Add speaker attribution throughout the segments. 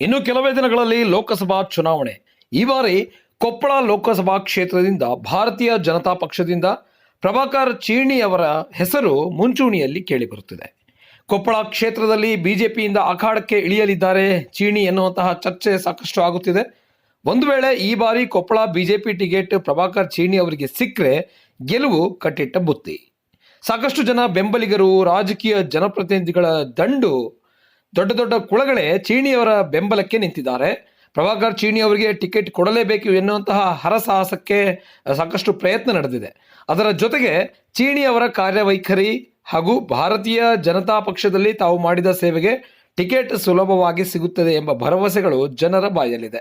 Speaker 1: ಇನ್ನು ಕೆಲವೇ ದಿನಗಳಲ್ಲಿ ಲೋಕಸಭಾ ಚುನಾವಣೆ. ಈ ಬಾರಿ ಕೊಪ್ಪಳ ಲೋಕಸಭಾ ಕ್ಷೇತ್ರದಿಂದ ಭಾರತೀಯ ಜನತಾ ಪಕ್ಷದಿಂದ ಪ್ರಭಾಕರ್ ಚೀಣಿ ಅವರ ಹೆಸರು ಮುಂಚೂಣಿಯಲ್ಲಿ ಕೇಳಿಬರುತ್ತಿದೆ. ಕೊಪ್ಪಳ ಕ್ಷೇತ್ರದಲ್ಲಿ ಬಿಜೆಪಿಯಿಂದ ಅಖಾಡಕ್ಕೆ ಇಳಿಯಲಿದ್ದಾರೆ ಚೀಣಿ ಎನ್ನುವಂತಹ ಚರ್ಚೆ ಸಾಕಷ್ಟು ಆಗುತ್ತಿದೆ. ಒಂದು ವೇಳೆ ಈ ಬಾರಿ ಕೊಪ್ಪಳ ಬಿಜೆಪಿ ಟಿಕೆಟ್ ಪ್ರಭಾಕರ್ ಚೀಣಿ ಅವರಿಗೆ ಸಿಕ್ಕರೆ ಗೆಲುವು ಕಟ್ಟಿಟ್ಟ ಬುತ್ತಿ. ಸಾಕಷ್ಟು ಜನ ಬೆಂಬಲಿಗರು, ರಾಜಕೀಯ ಜನಪ್ರತಿನಿಧಿಗಳ ದಂಡು ದೊಡ್ಡ ದೊಡ್ಡ ಕುಳಗಳೇ ಚೀಣಿಯವರ ಬೆಂಬಲಕ್ಕೆ ನಿಂತಿದ್ದಾರೆ. ಪ್ರಭಾಕರ್ ಚೀಣಿ ಅವರಿಗೆ ಟಿಕೆಟ್ ಕೊಡಲೇಬೇಕು ಎನ್ನುವಂತಹ ಹರಸಾಹಸಕ್ಕೆ ಸಾಕಷ್ಟು ಪ್ರಯತ್ನ ನಡೆದಿದೆ. ಅದರ ಜೊತೆಗೆ ಚೀಣಿ ಅವರ ಕಾರ್ಯವೈಖರಿ ಹಾಗೂ ಭಾರತೀಯ ಜನತಾ ಪಕ್ಷದಲ್ಲಿ ತಾವು ಮಾಡಿದ ಸೇವೆಗೆ ಟಿಕೆಟ್ ಸುಲಭವಾಗಿ ಸಿಗುತ್ತದೆ ಎಂಬ ಭರವಸೆಗಳು ಜನರ ಬಾಯಲ್ಲಿದೆ.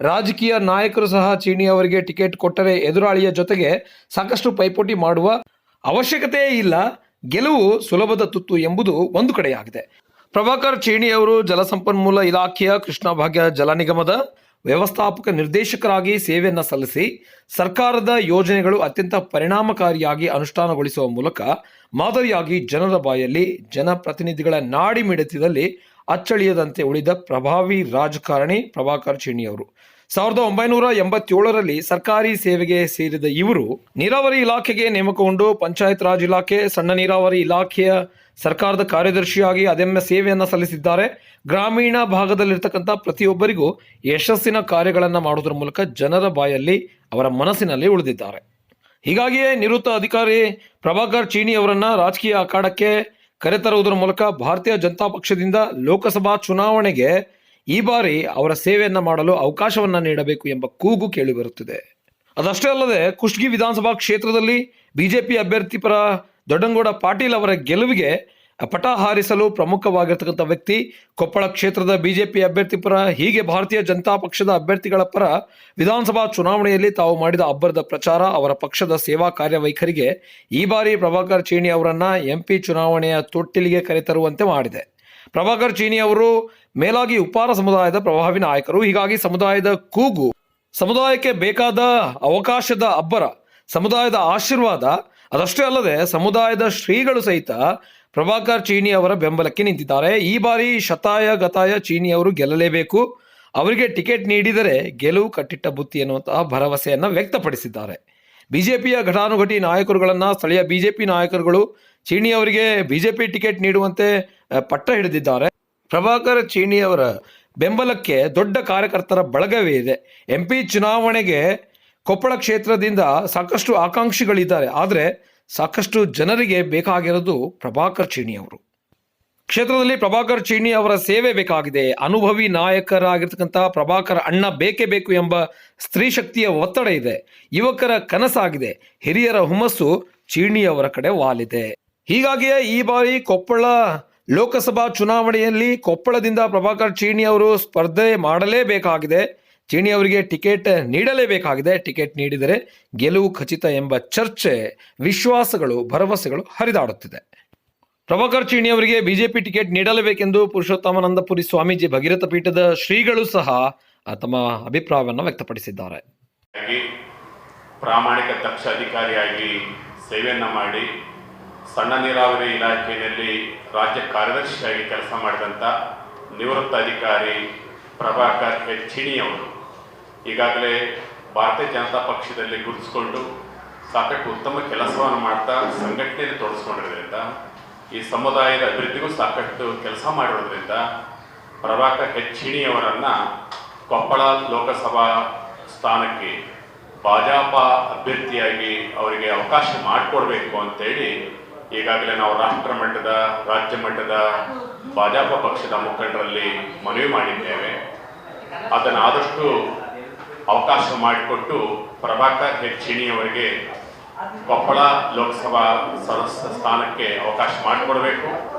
Speaker 1: ರಾಜಕೀಯ ನಾಯಕರು ಸಹ ಚೀಣಿ ಅವರಿಗೆ ಟಿಕೆಟ್ ಕೊಟ್ಟರೆ ಎದುರಾಳಿಯ ಜೊತೆಗೆ ಸಾಕಷ್ಟು ಪೈಪೋಟಿ ಮಾಡುವ ಅವಶ್ಯಕತೆಯೇ ಇಲ್ಲ. ಗೆಲುವು ಸುಲಭದ ತುತ್ತು ಎಂಬುದು ಒಂದು ಕಡೆಯಾಗಿದೆ. ಪ್ರಭಾಕರ್ ಚೇಣಿ ಅವರು ಜಲಸಂಪನ್ಮೂಲ ಇಲಾಖೆಯ ಕೃಷ್ಣ ಭಾಗ್ಯ ಜಲ ನಿಗಮದ ವ್ಯವಸ್ಥಾಪಕ ನಿರ್ದೇಶಕರಾಗಿ ಸೇವೆಯನ್ನು ಸಲ್ಲಿಸಿ ಸರ್ಕಾರದ ಯೋಜನೆಗಳು ಅತ್ಯಂತ ಪರಿಣಾಮಕಾರಿಯಾಗಿ ಅನುಷ್ಠಾನಗೊಳಿಸುವ ಮೂಲಕ ಮಾದರಿಯಾಗಿ ಜನರ ಬಾಯಲ್ಲಿ ಜನಪ್ರತಿನಿಧಿಗಳ ನಾಡಿ ಮಿಡಿತದಲ್ಲಿ ಅಚ್ಚಳಿಯದಂತೆ ಉಳಿದ ಪ್ರಭಾವಿ ರಾಜಕಾರಣಿ ಪ್ರಭಾಕರ್ ಚೇಣಿ ಅವರು. ಸಾವಿರದ ಒಂಬೈನೂರ ಎಂಬತ್ತೇಳರಲ್ಲಿ ಸರ್ಕಾರಿ ಸೇವೆಗೆ ಸೇರಿದ ಇವರು ನೀರಾವರಿ ಇಲಾಖೆಗೆ ನೇಮಕಗೊಂಡು ಪಂಚಾಯತ್ ರಾಜ್ ಇಲಾಖೆ ಸಣ್ಣ ನೀರಾವರಿ ಇಲಾಖೆಯ ಸರ್ಕಾರದ ಕಾರ್ಯದರ್ಶಿಯಾಗಿ ಅದೆಮ್ಮೆ ಸೇವೆಯನ್ನು ಸಲ್ಲಿಸಿದ್ದಾರೆ. ಗ್ರಾಮೀಣ ಭಾಗದಲ್ಲಿರ್ತಕ್ಕಂಥ ಪ್ರತಿಯೊಬ್ಬರಿಗೂ ಯಶಸ್ಸಿನ ಕಾರ್ಯಗಳನ್ನು ಮಾಡುವುದರ ಮೂಲಕ ಜನರ ಬಾಯಲ್ಲಿ ಅವರ ಮನಸ್ಸಿನಲ್ಲಿ ಉಳಿದಿದ್ದಾರೆ. ಹೀಗಾಗಿಯೇ ನಿವೃತ್ತ ಅಧಿಕಾರಿ ಪ್ರಭಾಕರ್ ಚೀನಿ ಅವರನ್ನು ರಾಜಕೀಯ ಅಖಾಡಕ್ಕೆ ಕರೆತರುವುದರ ಮೂಲಕ ಭಾರತೀಯ ಜನತಾ ಪಕ್ಷದಿಂದ ಲೋಕಸಭಾ ಚುನಾವಣೆಗೆ ಈ ಬಾರಿ ಅವರ ಸೇವೆಯನ್ನು ಮಾಡಲು ಅವಕಾಶವನ್ನು ನೀಡಬೇಕು ಎಂಬ ಕೂಗು ಕೇಳಿಬರುತ್ತಿದೆ ಅದಷ್ಟೇ ಅಲ್ಲದೆ ಕುಷ್ಟಗಿ ವಿಧಾನಸಭಾ ಕ್ಷೇತ್ರದಲ್ಲಿ ಬಿಜೆಪಿ ಅಭ್ಯರ್ಥಿ ಪರ ದೊಡ್ಡಂಗೌಡ ಪಾಟೀಲ್ ಅವರ ಗೆಲುವಿಗೆ ಪಟ ಹಾರಿಸಲು ಪ್ರಮುಖವಾಗಿರ್ತಕ್ಕಂಥ ವ್ಯಕ್ತಿ, ಕೊಪ್ಪಳ ಕ್ಷೇತ್ರದ ಬಿಜೆಪಿ ಅಭ್ಯರ್ಥಿ ಪರ, ಹೀಗೆ ಭಾರತೀಯ ಜನತಾ ಪಕ್ಷದ ಅಭ್ಯರ್ಥಿಗಳ ಪರ ವಿಧಾನಸಭಾ ಚುನಾವಣೆಯಲ್ಲಿ ತಾವು ಮಾಡಿದ ಅಬ್ಬರದ ಪ್ರಚಾರ, ಅವರ ಪಕ್ಷದ ಸೇವಾ ಕಾರ್ಯವೈಖರಿಗೆ ಈ ಬಾರಿ ಪ್ರಭಾಕರ್ ಚೇಣಿ ಅವರನ್ನ ಎಂಪಿ ಚುನಾವಣೆಯ ತೊಟ್ಟಿಲಿಗೆ ಕರೆತರುವಂತೆ ಮಾಡಿದೆ. ಪ್ರಭಾಕರ್ ಚೀನಿ ಅವರು ಮೇಲಾಗಿ ಉಪಾರ ಸಮುದಾಯದ ಪ್ರಭಾವಿ ನಾಯಕರು. ಹೀಗಾಗಿ ಸಮುದಾಯದ ಕೂಗು, ಸಮುದಾಯಕ್ಕೆ ಬೇಕಾದ ಅವಕಾಶದ ಅಬ್ಬರ, ಸಮುದಾಯದ ಆಶೀರ್ವಾದ, ಅದಷ್ಟೇ ಅಲ್ಲದೆ ಸಮುದಾಯದ ಶ್ರೀಗಳು ಸಹಿತ ಪ್ರಭಾಕರ್ ಚೀನಿ ಅವರ ಬೆಂಬಲಕ್ಕೆ ನಿಂತಿದ್ದಾರೆ. ಈ ಬಾರಿ ಶತಾಯ ಗತಾಯ ಚೀನಿ ಅವರು ಗೆಲ್ಲಲೇಬೇಕು. ಅವರಿಗೆ ಟಿಕೆಟ್ ನೀಡಿದರೆ ಗೆಲುವು ಕಟ್ಟಿಟ್ಟ ಬುತ್ತಿ ಎನ್ನುವಂತಹ ಭರವಸೆಯನ್ನು ವ್ಯಕ್ತಪಡಿಸಿದ್ದಾರೆ. ಬಿಜೆಪಿಯ ಘಟಾನುಘಟಿ ನಾಯಕರುಗಳನ್ನು, ಸ್ಥಳೀಯ ಬಿಜೆಪಿ ನಾಯಕರುಗಳು ಚೀಣಿ ಅವರಿಗೆ ಬಿಜೆಪಿ ಟಿಕೆಟ್ ನೀಡುವಂತೆ ಪಟ್ಟ ಹಿಡಿದಿದ್ದಾರೆ. ಪ್ರಭಾಕರ್ ಚೀಣಿ ಅವರ ಬೆಂಬಲಕ್ಕೆ ದೊಡ್ಡ ಕಾರ್ಯಕರ್ತರ ಬಳಗವೇ ಇದೆ. ಎಂ ಚುನಾವಣೆಗೆ ಕೊಪ್ಪಳ ಕ್ಷೇತ್ರದಿಂದ ಸಾಕಷ್ಟು ಆಕಾಂಕ್ಷಿಗಳಿದ್ದಾರೆ. ಆದರೆ ಸಾಕಷ್ಟು ಜನರಿಗೆ ಬೇಕಾಗಿರೋದು ಪ್ರಭಾಕರ್ ಚೀಣಿ ಅವರು. ಕ್ಷೇತ್ರದಲ್ಲಿ ಪ್ರಭಾಕರ್ ಚೀಣಿ ಅವರ ಸೇವೆ ಬೇಕಾಗಿದೆ. ಅನುಭವಿ ನಾಯಕರಾಗಿರ್ತಕ್ಕಂಥ ಪ್ರಭಾಕರ್ ಅಣ್ಣ ಬೇಕೇ ಬೇಕು ಎಂಬ ಸ್ತ್ರೀ ಶಕ್ತಿಯ ಒತ್ತಡ ಇದೆ. ಯುವಕರ ಕನಸಾಗಿದೆ. ಹಿರಿಯರ ಹುಮ್ಮಸ್ಸು ಚೀಣಿ ಅವರ ಕಡೆ ವಾಲಿದೆ. ಹೀಗಾಗಿಯೇ ಈ ಬಾರಿ ಕೊಪ್ಪಳ ಲೋಕಸಭಾ ಚುನಾವಣೆಯಲ್ಲಿ ಕೊಪ್ಪಳದಿಂದ ಪ್ರಭಾಕರ್ ಚೀಣಿ ಅವರು ಸ್ಪರ್ಧೆ ಮಾಡಲೇಬೇಕಾಗಿದೆ. ಚೀಣಿ ಅವರಿಗೆ ಟಿಕೆಟ್ ನೀಡಲೇಬೇಕಾಗಿದೆ. ಟಿಕೆಟ್ ನೀಡಿದರೆ ಗೆಲುವು ಖಚಿತ ಎಂಬ ಚರ್ಚೆ, ವಿಶ್ವಾಸಗಳು, ಭರವಸೆಗಳು ಹರಿದಾಡುತ್ತಿದೆ. ಪ್ರಭಾಕರ್ ಚೀಣಿ ಅವರಿಗೆ ಬಿಜೆಪಿ ಟಿಕೆಟ್ ನೀಡಲೇಬೇಕೆಂದು ಪುರುಷೋತ್ತಮಾನಂದಪುರಿ ಸ್ವಾಮೀಜಿ ಭಗೀರಥ ಪೀಠದ ಶ್ರೀಗಳು ಸಹ ತಮ್ಮ ಅಭಿಪ್ರಾಯವನ್ನು ವ್ಯಕ್ತಪಡಿಸಿದ್ದಾರೆ.
Speaker 2: ಪ್ರಾಮಾಣಿಕ ದಕ್ಷ ಅಧಿಕಾರಿಯಾಗಿ ಸೇವೆಯನ್ನು ಮಾಡಿ ಸಣ್ಣ ನೀರಾವರಿ ಇಲಾಖೆಯಲ್ಲಿ ರಾಜ್ಯ ಕಾರ್ಯದರ್ಶಿಯಾಗಿ ಕೆಲಸ ಮಾಡಿದಂಥ ನಿವೃತ್ತ ಅಧಿಕಾರಿ ಪ್ರಭಾಕರ್ ಹೆಚ್ಚಿಣಿ ಅವರು ಈಗಾಗಲೇ ಭಾರತೀಯ ಜನತಾ ಪಕ್ಷದಲ್ಲಿ ಗುರುತಿಸಿಕೊಂಡು ಸಾಕಷ್ಟು ಉತ್ತಮ ಕೆಲಸವನ್ನು ಮಾಡ್ತಾ ಸಂಘಟನೆಯಲ್ಲಿ ತೊಡಗಿಸ್ಕೊಂಡಿರೋದ್ರಿಂದ ಈ ಸಮುದಾಯದ ಅಭಿವೃದ್ಧಿಗೂ ಸಾಕಷ್ಟು ಕೆಲಸ ಮಾಡಿರೋದ್ರಿಂದ ಪ್ರಭಾಕರ್ ಹೆಚ್ಚಿಣಿ ಅವರನ್ನು ಕೊಪ್ಪಳ ಲೋಕಸಭಾ ಸ್ಥಾನಕ್ಕೆ ಭಾಜಪ ಅಭ್ಯರ್ಥಿಯಾಗಿ ಅವರಿಗೆ ಅವಕಾಶ ಮಾಡಿಕೊಡ್ಬೇಕು ಅಂತೇಳಿ ಈಗಾಗಲೇ ನಾವು ರಾಷ್ಟ್ರ ಮಟ್ಟದ, ರಾಜ್ಯ ಮಟ್ಟದ ಭಾಜಪ ಪಕ್ಷದ ಮುಖಂಡರಲ್ಲಿ ಮನವಿ ಮಾಡಿದ್ದೇವೆ. ಅದನ್ನು ಆದಷ್ಟು ಅವಕಾಶ ಮಾಡಿಕೊಟ್ಟು ಪ್ರಭಾಕರ್ ಹೆಚ್ಚಿಣಿಯವರಿಗೆ ಕೊಪ್ಪಳ ಲೋಕಸಭಾ ಸದಸ್ಯ ಸ್ಥಾನಕ್ಕೆ ಅವಕಾಶ ಮಾಡಿಕೊಡ್ಬೇಕು.